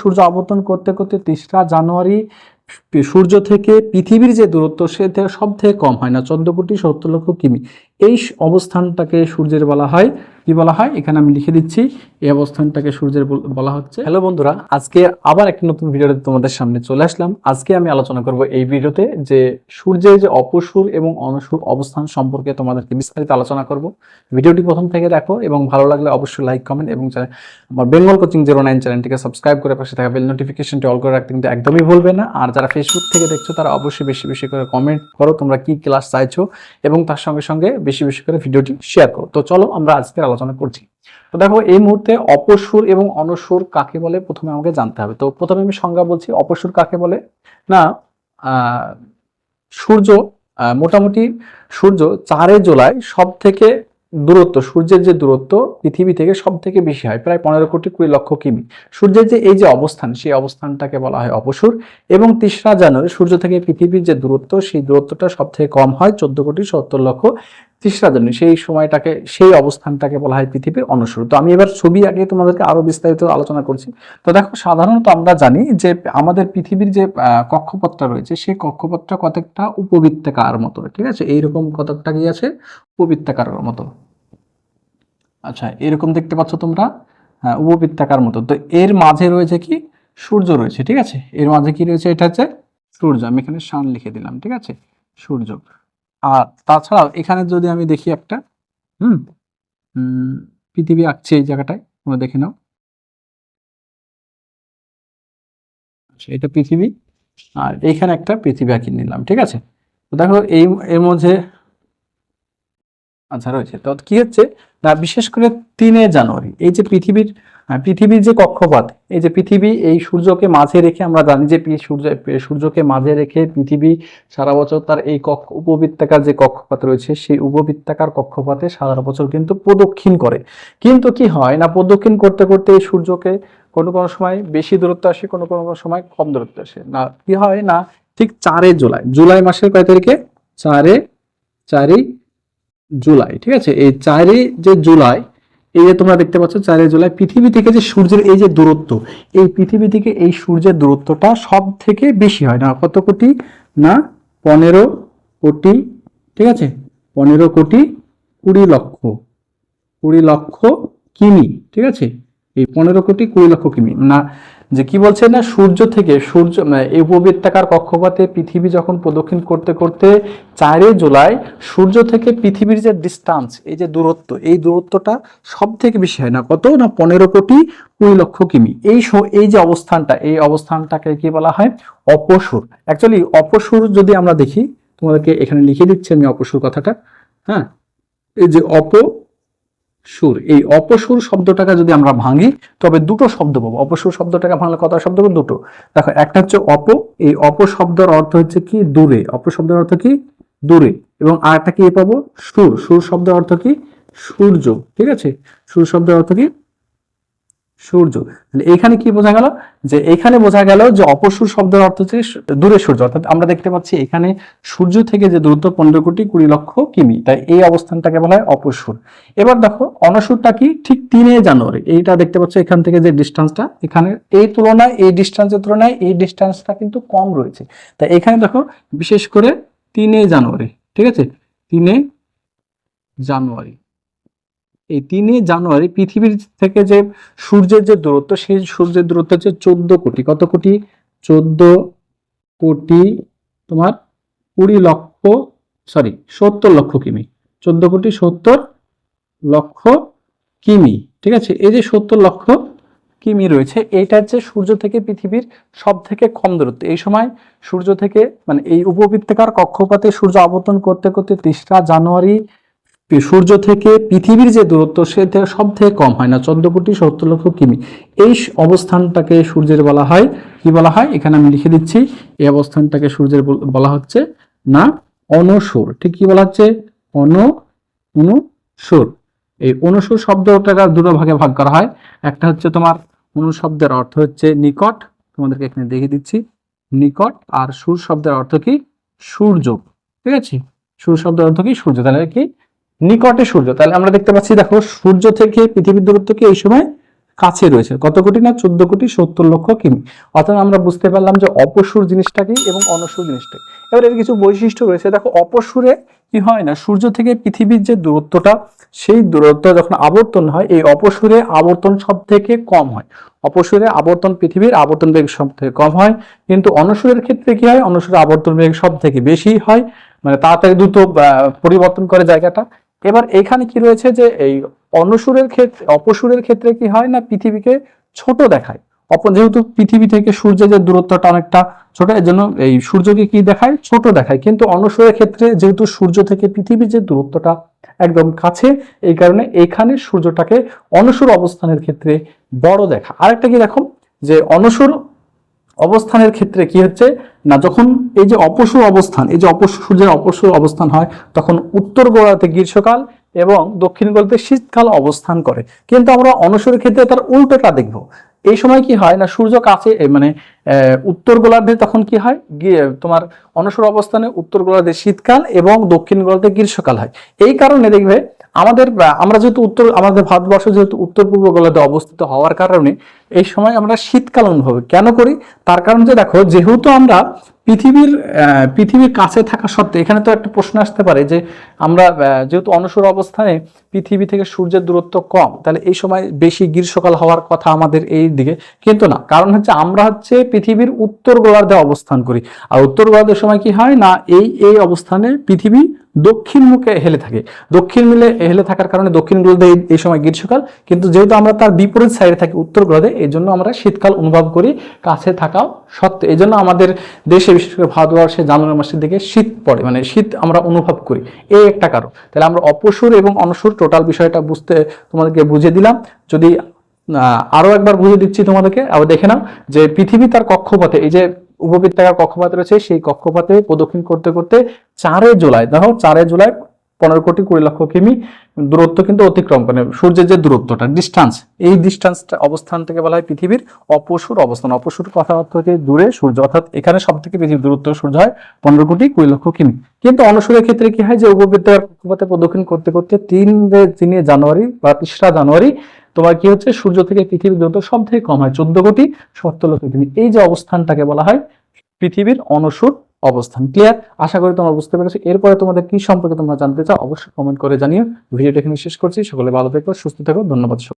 সূর্য আবর্তন করতে করতে তেসরা জানুয়ারি সূর্য থেকে পৃথিবীর যে দূরত্ব, সে সব থেকে কম হয় না চোদ্দ কোটি সত্তর লক্ষ কিমি। এই অবস্থানটাকে সূর্যের বলা হয় কি বলা হয়? এখানে আমি লিখে দিচ্ছি, এই অবস্থানটাকে সূর্যের বলা হচ্ছে। হ্যালো বন্ধুরা, আজকে আবার একটা নতুন ভিডিওতে তোমাদের সামনে চলে আসলাম। আজকে আমি আলোচনা করব এই ভিডিওতে যে সূর্যের যে অপসূর এবং অনসূর অবস্থান সম্পর্কে তোমাদেরকে বিস্তারিত আলোচনা করব। ভিডিওটি প্রথম থেকে দেখো এবং ভালো লাগলে অবশ্যই লাইক কমেন্ট এবং আমার বেঙ্গল কোচিং জিরো নাইন চ্যানেলটিকে সাবস্ক্রাইব করে পাশে থাকা বেল নোটিফিকেশনটি অল করে রাখতে কিন্তু একদমই ভুলবে না। আর যারা ফেসবুক থেকে দেখছ, তারা অবশ্যই বেশি বেশি করে কমেন্ট করো, তোমরা কি ক্লাস চাইছো এবং তার সঙ্গে সঙ্গে বেশি বেশি করে ভিডিওটি শেয়ার করো। তো চলো আমরা আজকের আলোচনা করছি। তো দেখো, এই মুহূর্তে অপসুর এবং অনসুর কাকে বলে? প্রথমে আমাকে জানতে হবে। তো প্রথমে আমি সংজ্ঞা বলছি, অপসুর কাকে বলে? না সূর্য মোটামুটি সূর্য চারে জুলাই সব থেকে দূরত্ব, সূর্যের যে দূরত্ব পৃথিবী থেকে সব থেকে বেশি হয়, প্রায় পনেরো কোটি কুড়ি লক্ষ কিমি। সূর্যের যে, এই যে অবস্থান, সেই অবস্থানটাকে বলা হয় অপসুর এবং তিসরা জানুয়ারি সূর্য থেকে পৃথিবীর যে দূরত্ব, সেই দূরত্বটা সব থেকে কম হয়, চোদ্দ কোটি সত্তর লক্ষ তেসরা জানুয়ারি সেই সময়টাকে, সেই অবস্থানটাকে বলা হয় পৃথিবীর অনুসূর তো আমি এবার ছবি আগে তোমাদেরকে আরও বিস্তারিত আলোচনা করছি। তো দেখো, সাধারণত আমরা জানি যে আমাদের পৃথিবীর যে কক্ষপথটা রয়েছে, সেই কক্ষপথটা কতকটা উপবৃত্তাকার মতো, ঠিক আছে? এইরকম কতকটা কি আছে? উপবৃত্তাকার মতো। আচ্ছা এরকম দেখতে পাচ্ছ তোমরা? হ্যাঁ উপবৃত্তাকার মতো। তো এর মাঝে রয়েছে কি? সূর্য রয়েছে, ঠিক আছে? এর মাঝে কি রয়েছে? এটা হচ্ছে সূর্য। আমি এখানে শান লিখে দিলাম, ঠিক আছে? সূর্য। আর তাছাড়াও এখানে যদি আমি দেখি একটা, হুম পৃথিবী আঁকছে এই জায়গাটায়, তোমরা দেখে নাও। আচ্ছা এটা পৃথিবী, আর এইখানে একটা পৃথিবী আঁকিয়ে নিলাম, ঠিক আছে? তো দেখো, এই, এর মধ্যে আচ্ছা রয়েছে। তো কি হচ্ছে? না, বিশেষ করে তিনে জানুয়ারি, এই যে পৃথিবীর পৃথিবীর যে কক্ষপথ, এই যে পৃথিবী, এই সূর্যকে মাঝে রেখে আমরা জানি যে সূর্য সূর্যকে মাঝে রেখে পৃথিবী সারা বছর তার এই কক্ষ, উপবৃত্তাকার যে কক্ষপথ রয়েছে, সেই উপবৃত্তাকার কক্ষপথে সারা বছর কিন্তু প্রদক্ষিণ করে। কিন্তু কি হয় না, প্রদক্ষিণ করতে করতে এই সূর্যকে কোনো কোনো সময় বেশি দূরত্ব আসে, কোনো কোনো সময় কম দূরত্ব আসে। না, কি হয় না, ঠিক চারে জুলাই জুলাই মাসের কয় তারিখে? চারে, চারই জুলাই, ঠিক আছে? এই চারে যে জুলাই এই যে তোমরা দেখতে পাচ্ছ চারে জুলাই পৃথিবী থেকে যে সূর্যের এই যে দূরত্ব, এই পৃথিবী থেকে এই সূর্যের দূরত্বটা সব থেকে বেশি হয়। না, কত কোটি? না, পনেরো কোটি, ঠিক আছে? পনেরো কোটি কুড়ি লক্ষ কুড়ি লক্ষ কিমি, ঠিক আছে? এই পনেরো কোটি কুড়ি লক্ষ কিমি। না, যে কি বলছে না, সূর্য থেকে সূর্য এই উপবৃত্তাকার কক্ষপথে পৃথিবী যখন প্রদক্ষিণ করতে করতে চারে জুলাই, সূর্য থেকে পৃথিবীর যে ডিস্টান্স এই যে দূরত্ব, এই দূরত্বটা সব থেকে বেশি হয় না? কত? না, পনেরো কোটি কুড়ি লক্ষ কিমি। এই এই যে অবস্থানটা, এই অবস্থানটাকে কি বলা হয়? অপসুর। অ্যাকচুয়ালি অপসুর যদি আমরা দেখি, তোমাদেরকে এখানে লিখে দিচ্ছি আমি অপসুর কথাটা হ্যাঁ? এই যে অপ সুর। এই অপসুর শব্দটাকে যদি আমরা ভাঙি, তবে দুটো শব্দ পাবো। অপসুর শব্দটাকে ভাঙলে কত শব্দ দুটো। দেখো, একটা হচ্ছে অপ, এই অপ শব্দের অর্থ হচ্ছে কি? দূরে। অপ শব্দের অর্থ কি? দূরে। এবং আরেকটা কি পাবো? সুর। সুর শব্দের অর্থ কি? সূর্য। ঠিক আছে? সুর শব্দের অর্থ কি? সূর্য। এখানে কি বোঝা গেল? যে এখানে বোঝা গেল যে অপসুর শব্দের অর্থ হচ্ছে দূরে সূর্য। অর্থাৎ আমরা দেখতে পাচ্ছি এখানে সূর্য থেকে যে দূরত্ব পনেরো কোটি কুড়ি লক্ষ কিমি। তাই এই অবস্থানটাকে বলা হয় অপসুর। এবার দেখো, অনসুরটা কি? ঠিক তিনে জানুয়ারি। এইটা দেখতে পাচ্ছ এখান থেকে যে ডিস্টেন্সটা। এখানে এই তুলনায়, এই ডিস্টেন্সের তুলনায় এই ডিস্টেন্সটা কিন্তু কম রয়েছে। তাই এখানে দেখো, বিশেষ করে তিনে জানুয়ারি। ঠিক আছে? তিনে জানুয়ারি। এই তিনে জানুয়ারি পৃথিবীর থেকে যে সূর্যের যে দূরত্ব, সেই সূর্যের দূরত্ব হচ্ছে চোদ্দ কোটি। কত কোটি? চোদ্দ কোটি তোমার কুড়ি লক্ষ সরি সত্তর লক্ষ কিমি। চোদ্দ কোটি সত্তর লক্ষ কিমি, ঠিক আছে? এই যে সত্তর লক্ষ কিমি রয়েছে, এইটা হচ্ছে সূর্য থেকে পৃথিবীর সব থেকে কম দূরত্ব। এই সময় সূর্য থেকে মানে এই উপবৃত্তাকার কক্ষপথে সূর্য আবর্তন করতে করতে তেসরা জানুয়ারি সূর্য থেকে পৃথিবীর যে দূরত্ব, সে সব থেকে কম হয় না। চোদ্দ কোটি সত্তর লক্ষ কিমি। এই অবস্থানটাকে সূর্যের বলা হয়। কি বলা হয়? এখানে আমি লিখে দিচ্ছি। এই অবস্থানটাকে সূর্যের বল- হচ্ছে না অনসুর ঠিক কি বলা হচ্ছে? অন অনুসুর এই অনুসুর শব্দটাকে দুটো ভাগে ভাগ করা হয়। একটা হচ্ছে তোমার অনু শব্দের অর্থ হচ্ছে নিকট। তোমাদেরকে এখানে দেখিয়ে দিচ্ছি। নিকট আর সুর শব্দের অর্থ কি? সূর্য। ঠিক আছে? সুর শব্দের অর্থ কি? সূর্য। তাহলে কি? নিকটে সূর্য। তাহলে আমরা দেখতে পাচ্ছি, দেখো, সূর্য থেকে পৃথিবীর দূরত্ব কি এই সময় কাছে রয়েছে। কত কোটি না? চোদ্দ কোটি সত্তর লক্ষ কিমি। অর্থাৎ আমরা বুঝতে পারলাম যে অপসুর জিনিসটা কি এবং অনসুর জিনিসটা এবার এর কিছু বৈশিষ্ট্য রয়েছে। দেখো, অপসূরে কি হয় না? সূর্য থেকে পৃথিবীর যে দূরত্বটা, সেই দূরত্ব যখন আবর্তন হয়, এই অপসুরে আবর্তন সব থেকে কম হয়। অপসুরে আবর্তন পৃথিবীর আবর্তন বেগ সব থেকে কম হয়। কিন্তু অনসূরের ক্ষেত্রে কি হয়? অনসূরে আবর্তন বেগ সব থেকে বেশি হয়। মানে তাড়াতাড়ি দ্রুত পরিবর্তন করে জায়গাটা। এবার এখানে কি রয়েছে যে এই অনসুরের ক্ষেত্রে, অপসুরের ক্ষেত্রে কি হয় না পৃথিবীকে ছোট দেখায়? অপ যেহেতু পৃথিবী থেকে সূর্যের যে দূরত্বটা অনেকটা ছোট এর জন্য এই সূর্যকে কি দেখায়? ছোট দেখায়। কিন্তু অনসুরের ক্ষেত্রে যেহেতু সূর্য থেকে পৃথিবীর যে দূরত্বটা একদম কাছে, এই কারণে এখানে সূর্যটাকে অনসুর অবস্থানের ক্ষেত্রে বড় দেখা আরেকটা কি দেখো? যে অনসূর অবস্থানের ক্ষেত্রে কি হচ্ছে? না, যখন এই যে অপসূর অবস্থান, এই যে অপসূর সূর্যের অপসূর অবস্থান হয়, তখন উত্তর গোড়াতে গ্রীষ্মকাল এবং দক্ষিণ গোড়াতে শীতকাল অবস্থান করে। কিন্তু আমরা অনসূরের ক্ষেত্রে তার উল্টোটা দেখব। এই সময় কি হয় না, সূর্য কাছে মানে উত্তর গোলার্ধে তখন কি হয়? গি- তোমার অনসর অবস্থানে উত্তর গোলার্ধে শীতকাল এবং দক্ষিণ গোলার্ধে গ্রীষ্মকাল হয়। এই কারণে দেখবে আমাদের আমরা যেহেতু উত্তর, আমাদের ভারতবর্ষ যেহেতু উত্তর পূর্ব গোলার্ধে অবস্থিত হওয়ার কারণে এই সময় আমরা শীতকাল অনুভব কেন করি? তার কারণ যে দেখো, যেহেতু আমরা পৃথিবীর পৃথিবীর কাছে থাকা সত্ত্বে এখানে তো একটা প্রশ্ন আসতে পারে যে আমরা যেহেতু অনসূর অবস্থানে পৃথিবী থেকে সূর্যের দূরত্ব কম, তাহলে এই সময় বেশি গ্রীষ্মকাল হওয়ার কথা আমাদের এই দিকে কিন্তু না। কারণ হচ্ছে আমরা হচ্ছে পৃথিবীর উত্তর গোলার্ধে অবস্থান করি। আর উত্তর গোলার্ধের সময় কি হয় না, এই এই অবস্থানে পৃথিবী দক্ষিণ মুখে হেলে থাকে। দক্ষিণ মিলে হেলে থাকার কারণে দক্ষিণ গোলার্ধে এই- সময় গ্রীষ্মকাল। কিন্তু যেহেতু আমরা তার বিপরীত সাইডে থাকি উত্তর গোলার্ধে এই জন্য আমরা শীতকাল অনুভব করি কাছে থাকাও সত্ত্বে। এই জন্য আমাদের দেশে বিশেষ করে ভারতবর্ষে জানুয়ারি মাসের দিকে শীত পড়ে মানে শীত আমরা অনুভব করি। এই একটা কারণ। তাহলে আমরা অপসুর এবং অনসুর টোটাল বিষয়টা বুঝতে তোমাদেরকে বুঝিয়ে দিলাম। যদি আহ, আরও একবার বুঝিয়ে দিচ্ছি তোমাদেরকে আবার দেখে নাও যে পৃথিবী তার কক্ষপথে এই যে উপবৃত্তাকার কক্ষপথ রয়েছে, সেই কক্ষপথে প্রদক্ষিণ করতে করতে চারে জুলাই, দেখো চারে জুলাই পনেরো কোটি কুড়ি লক্ষ কিমি দূরত্ব কিন্তু অতিক্রম করে। সূর্যের যে দূরত্বটা ডিস্টান্স এই ডিস্টেন্সটা অবস্থান থেকে বলা হয় পৃথিবীর অপসুর অবস্থান। অপসুর কথা অর্থ হচ্ছে দূরে সূর্য, অর্থাৎ এখানে সব থেকে পৃথিবীর দূরত্ব সূর্য হয় পনেরো কোটি কুড়ি লক্ষ কিমি। কিন্তু অনসূরের ক্ষেত্রে কি হয় যে উপবৃত্তাকার কক্ষপথে প্রদক্ষিণ করতে করতে তিন তিনে জানুয়ারি বা তেসরা জানুয়ারি তোমার কি হচ্ছে? সূর্য থেকে পৃথিবীর দূরত্ব সব থেকে কম হয় চোদ্দ কোটি সত্তর লক্ষ। কিমি এই যে অবস্থানটাকে বলা হয়, পৃথিবীর অনসুর অবস্থান। ক্লিয়ার আশা করি তোমরা বুঝতে পেরেছ। এরপরে তোমাদের কি সম্পর্কে তোমরা জানতে চাও, অবশ্যই কমেন্ট করে জানিও। ভিডিওটা এখানে শেষ করছি। সকলে ভালো থেকো, সুস্থ থেকো। ধন্যবাদ